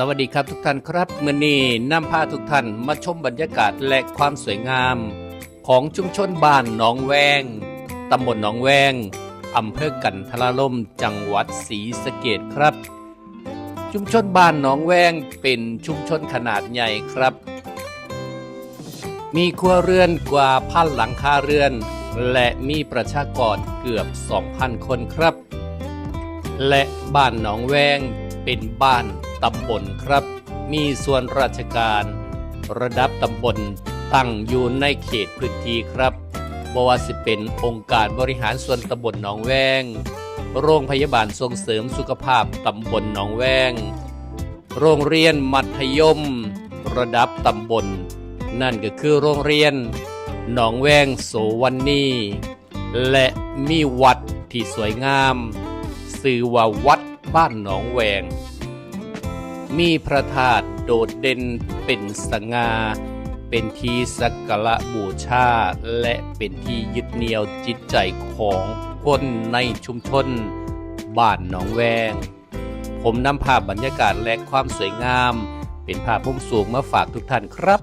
สวัสดีครับทุกท่านครับมื่อนี้นำพาทุกท่านมาชมบรรยากาศและความสวยงาม ของชุมชนบ้านหนองแวงตำบลหนองแวงอำเภอกันทละล่มจังหวัดศรีสะเกดครับ ชุมชนบ้านหนองแวงเป็นชุมชนขนาดใหญ่ครับ มีครัวเรือนกว่าพันหลังคาเรือน และมีประชากรเกือบ 2,000 คนครับ และบ้านหนองแวงเป็นบ้าน ตำบลครับ มีส่วนราชการ ระดับตำบลตั้งอยู่ในเขตพื้นที่ครับบว่าสิเป็นองค์การบริหารส่วนตำบลหนองแวง โรงพยาบาลส่งเสริมสุขภาพตำบลหนองแวง โรงเรียนมัธยม ระดับตำบล นั่นก็คือโรงเรียนหนองแวงโสวันนีและมีวัดที่สวยงาม สื่อว่าวัดบ้านหนองแวง มีพระธาตุโดดเด่นเป็นสง่าเป็นที่สักการะบูชาและเป็นที่ยึดเหนี่ยวจิตใจของคนในชุมชน บ้านหนองแวง ผมนำภาพบรรยากาศและความสวยงาม เป็นภาพมุมสูงมาฝากทุกท่านครับ